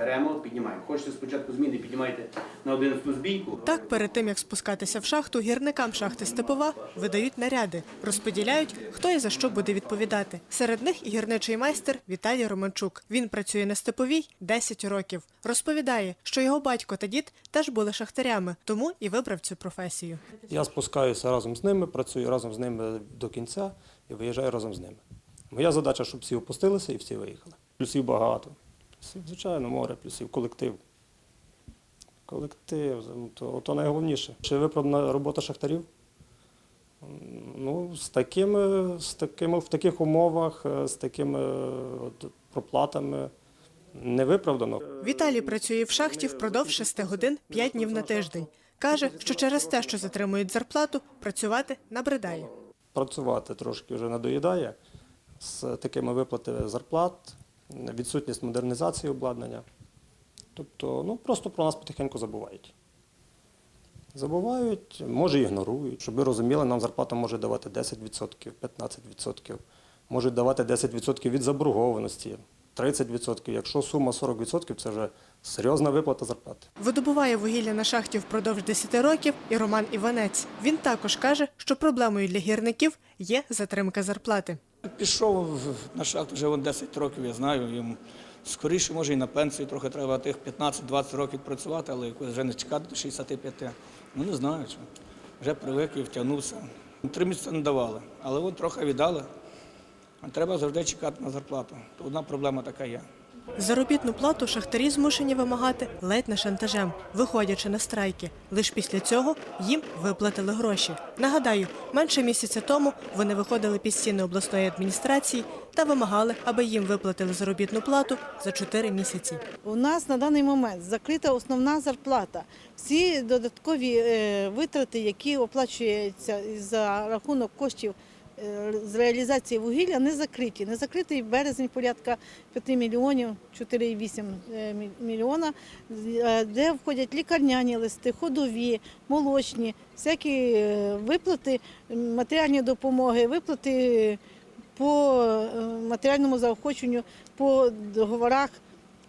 беремо, піднімаємо. Хочете спочатку зміни, піднімайте на 11 збійку. Так, перед тим як спускатися в шахту, гірникам шахти Степова видають наряди, розподіляють, хто і за що буде відповідати. Серед них і гірничий майстер Віталій Романчук. Він працює на Степовій 10 років. Розповідає, що його батько та дід теж були шахтарями, тому і вибрав цю професію. Я спускаюся разом з ними, працюю разом з ними до кінця і виїжджаю разом з ними. Моя задача, щоб всі опустилися і всі виїхали. Плюсів багато. Плюсів, звичайно, море, плюсів, колектив. Колектив, ну, то, то найголовніше. Чи виправдана робота шахтарів? Ну, з такими, з такими, в таких умовах, е, з такими от, проплатами не виправдано. Віталій працює в шахті впродовж 6 годин 5 днів на тиждень. Каже, що через те, що затримують зарплату, працювати набридає. працювати трошки вже надоїдає з такими виплатами зарплат, відсутність модернізації обладнання. Тобто, ну просто про нас потихеньку забувають. Забувають, може ігнорують. Щоб ви розуміли, нам зарплата може давати 10%, 15%, можуть давати 10% від заборгованості, 30%. Якщо сума 40%, це вже серйозна виплата зарплати. Видобуває вугілля на шахті впродовж 10 років і Роман Іванець. Він також каже, що проблемою для гірників є затримка зарплати. Пішов на шахту вже вон 10 років, я знаю. Йому скоріше, може, і на пенсію трохи треба тих 15-20 років працювати, але якось вже не чекати до 65. Ну не знаю. Вже привик і втягнувся. Три місяці не давали, але от трохи віддали. А треба завжди чекати на зарплату. То одна проблема така є. Заробітну плату шахтарі змушені вимагати ледь не шантажем, виходячи на страйки. Лише після цього їм виплатили гроші. Нагадаю, менше місяця тому вони виходили під стіни обласної адміністрації та вимагали, аби їм виплатили заробітну плату за 4 місяці. У нас на даний момент закрита основна зарплата. Всі додаткові е, витрати, які оплачуються за рахунок коштів з реалізації вугілля, не закриті. Не закритий березень порядка 5 мільйонів, 4,8 е, мі- мільйона, е, де входять лікарняні листи, ходові, молочні, всякі е, виплати, матеріальні допомоги, виплати по е, матеріальному заохоченню, по договорах.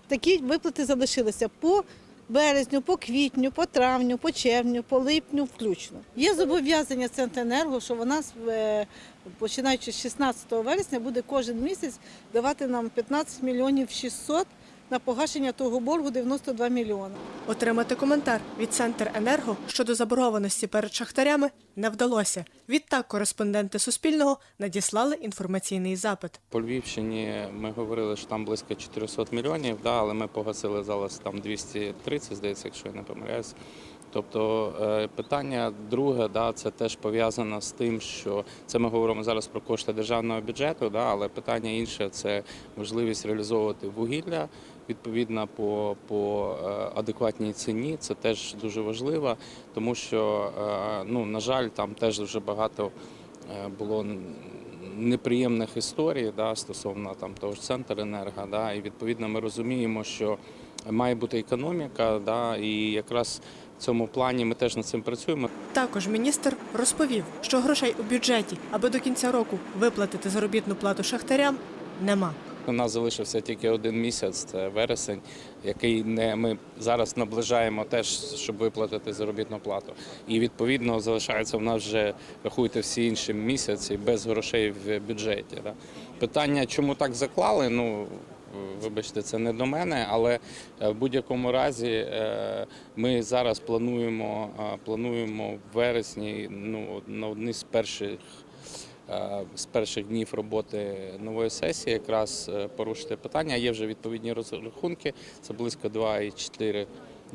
Такі виплати залишилися по березню, по квітню, по травню, по червню, по липню включно. Є зобов'язання Центренерго, що вона е, починаючи з 16 вересня буде кожен місяць давати нам 15 мільйонів 600 на погашення того боргу 92 мільйони. Отримати коментар від Центр Енерго щодо заборгованості перед шахтарями не вдалося. Відтак кореспонденти Суспільного надіслали інформаційний запит. По Львівщині ми говорили, що там близько 400 мільйонів, да, але ми погасили зараз там 230, здається, якщо я не помиляюсь. Тобто е, питання друге, да, це теж пов'язано з тим, що це ми говоримо зараз про кошти державного бюджету, да, але питання інше це можливість реалізовувати вугілля відповідно по, по е, адекватній ціні. Це теж дуже важливо, тому що, е, ну, на жаль, там теж дуже багато е, було неприємних історій да, стосовно там того ж Центренерго. Да, і відповідно ми розуміємо, що має бути економіка, да, і якраз в цьому плані ми теж над цим працюємо. Також міністр розповів, що грошей у бюджеті, аби до кінця року виплатити заробітну плату шахтарям, нема. У нас залишився тільки один місяць, це вересень, який не ми зараз наближаємо теж, щоб виплатити заробітну плату. І відповідно залишається в нас вже рахуйте всі інші місяці без грошей в бюджеті. Да. Питання, чому так заклали? Ну вибачте, це не до мене, але е, в будь-якому разі е, ми зараз плануємо, е, плануємо в вересні ну, на одні з перших з перших днів роботи нової сесії якраз е, порушити питання. Є вже відповідні розрахунки. Це близько 2,4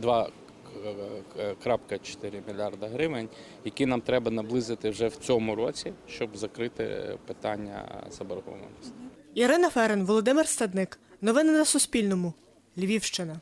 2,4 мільярда гривень, які нам треба наблизити вже в цьому році, щоб закрити питання заборгованості. Ірина Ферен, Володимир Стадник. Новини на Суспільному. Львівщина.